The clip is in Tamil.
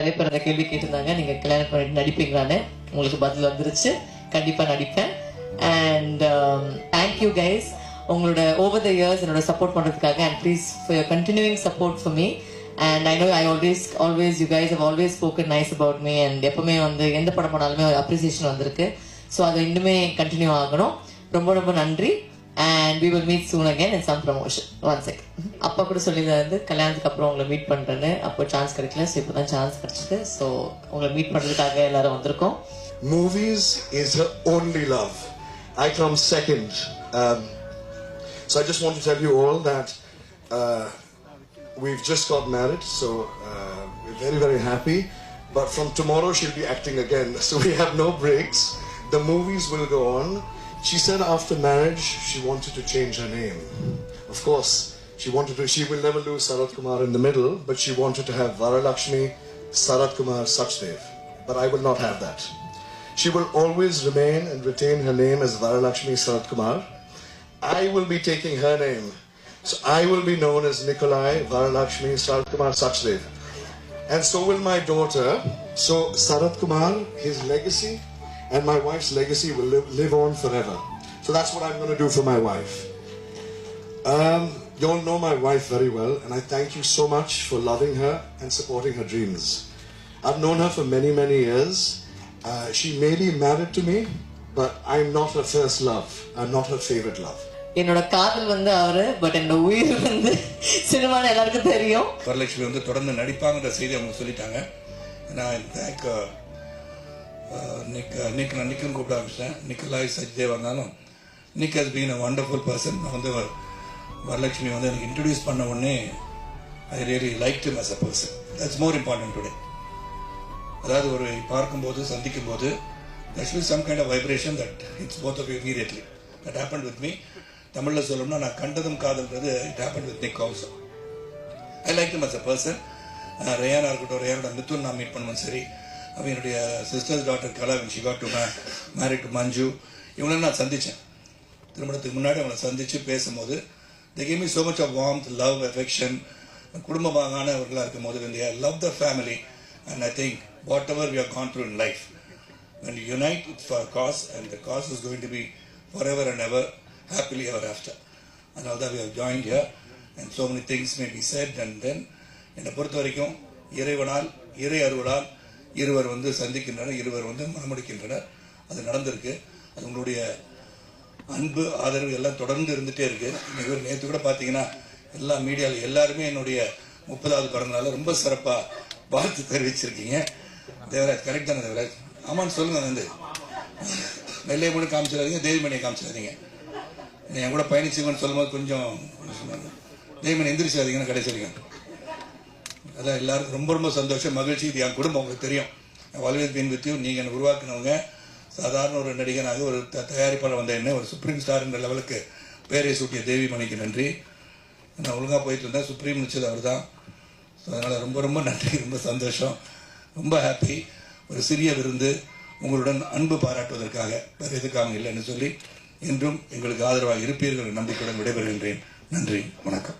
நிறைய பேர் அந்த கேள்வி கேட்டிருந்தாங்க. நீங்க கல்யாணம் பண்ணிட்டு நடிப்பீங்களான்னு உங்களுக்கு பதில் வந்துருச்சு. கண்டிப்பா நடிப்பேன். அண்ட் தேங்க்யூ கைஸ் உங்களோட ஓவர் த இயர்ஸ் என்னோட சப்போர்ட் பண்றதுக்காக and please for your continuing support for me and I know I always always you guys have always spoken nice about me and எப்பவுமே வந்து எந்த படம் பண்ணாலுமே அப்ரிசியேஷன் வந்திருக்கு. ஸோ அது இன்னுமே கண்டினியூ ஆகணும். ரொம்ப ரொம்ப நன்றி. And we will meet soon again in some promotion one check அப்பா கூட சொல்லியிருந்தாரு கல்யாணத்துக்கு அப்புறம் உங்களை மீட் பண்றேன்னு அப்போ சான்ஸ் கிடைக்கல ஸோ இப்போ தான் சான்ஸ் கிடைச்சிது ஸோ உங்களை மீட் பண்றதுக்காக எல்லாரும் வந்திருக்கோம் Movies is her only love. I come second. Um, so I just want to tell you all that uh, we've just got married, so uh, we're very, very happy. But from tomorrow, she'll be acting again, so we have no breaks. The movies will go on. She said after marriage, she wanted to change her name. Of course, she wanted to, she will never lose Sarat Kumar in the middle, but she wanted to have Varalakshmi Sarat Kumar Sachdev. But I will not have that. She will always remain and retain her name as Varalakshmi Sarat Kumar. I will be taking her name. So I will be known as Nikolai Varalakshmi Sarat Kumar Sachdev. And so will my daughter. So Sarat Kumar, his legacy and my wife's legacy will live, live on forever. So that's what I'm going to do for my wife. Um, you all know my wife very well, and I thank you so much for loving her and supporting her dreams. I've known her for many, many years. Uh, she may be married to me, but I'm not her first love. I'm not her favorite love. என்னோட காதல் வந்து அவரு பட் என்னோட உயிர் வந்து சினிமான்னு எல்லாருக்கும் தெரியும் வரலட்சுமி வந்து தொடர்ந்து நடிப்பாங்கன்ற செய்தி அவங்க சொல்லிட்டாங்க நான் இன்ஃபேக்ட் Uh, நிக் நிக் uh, நான் நிக்கன் கூப்பிட ஆரம்பிச்சிட்டேன். நிக்கலாய் சஜ்தேவ் வந்தாலும் Nick has been a wonderful person நான் வந்து வரலட்சுமி வந்து எனக்கு இன்ட்ரடியூஸ் பண்ண உடனே I really like to as a person that's more important today அதாவது ஒரு பார்க்கும்போது சந்திக்கும் போது that's some kind of vibration that it's both of immediately that happen with me தமிழில் சொல்லணும்னா நான் கண்டதும் காதல்ன்றது it happen with Nick also I like them as a person Rayane இருக்கட்டும் ரேயானோட மித்துன் நான் மீட் பண்ணுவேன் சரி. என்னுடைய sisters doctor கலாவின் she to to married to Manju இவங்கள நான் சந்தித்தேன் திருமணத்துக்கு முன்னாடி அவங்களை சந்தித்து பேசும்போது the game is so much of warm love affection குடும்பமாகானவர்களாக இருக்கும் போது வந்து love the family and I think whatever you are gone in life when unite unite for a cause and the cause is going to be ever and ever, happily ever after. And although we have joined here and so many things may be said and என்னை பொறுத்த வரைக்கும் இறைவனால் இறை அருவலால் இருவர் வந்து சந்திக்கின்றனர் இருவர் வந்து மனமுடிக்கின்றனர். அது நடந்திருக்கு. அது உங்களுடைய அன்பு ஆதரவு எல்லாம் தொடர்ந்து இருந்துகிட்டே இருக்கு. இன்னைக்கு நேற்று கூட பார்த்தீங்கன்னா எல்லா மீடியாவில் எல்லாருமே என்னுடைய முப்பதாவது பிறந்தநாள் ரொம்ப சிறப்பாக வாழ்த்து தெரிவிச்சிருக்கீங்க. தேவராஜ் கரெக்ட் தானே தேவராஜ்? ஆமான்னு சொல்லுங்க வந்து. வெள்ளையை மட்டும் காமிச்சிடாதீங்க தேவிமணியை காமிச்சிடாதீங்க. என் கூட பயணிச்சுங்கன்னு சொல்லும்போது கொஞ்சம் தேவிமணி எந்திரிச்சாதீங்கன்னு கடைசி அதான் எல்லாருக்கும் ரொம்ப ரொம்ப சந்தோஷம் மகிழ்ச்சி. இது என் குடும்பம் உங்களுக்கு தெரியும். ஆல்வேஸ் பீன் வித் யூ நீங்கள் என்னை உருவாக்கினவங்க. சாதாரண ஒரு நடிகனாக ஒரு த- தயாரிப்பாளர் வந்த என்ன ஒரு சுப்ரீம் ஸ்டார் என்ற லெவலுக்கு பேரை சூட்டிய தேவி மணிக்கு நன்றி. நான் ஒழுங்காக போயிட்டு இருந்தேன். சுப்ரீம் நிச்சது அவர் தான் ஸோ அதனால் ரொம்ப ரொம்ப நன்றி ரொம்ப சந்தோஷம். ரொம்ப ஹாப்பி ஒரு சிறிய விருந்து உங்களுடன் அன்பு பாராட்டுவதற்காக வேறு எதுக்காக இல்லைன்னு சொல்லி என்றும் எங்களுக்கு ஆதரவாக இருப்பீர்கள் நம்பிக்கையுடன் விடைபெறுகின்றேன். நன்றி வணக்கம்.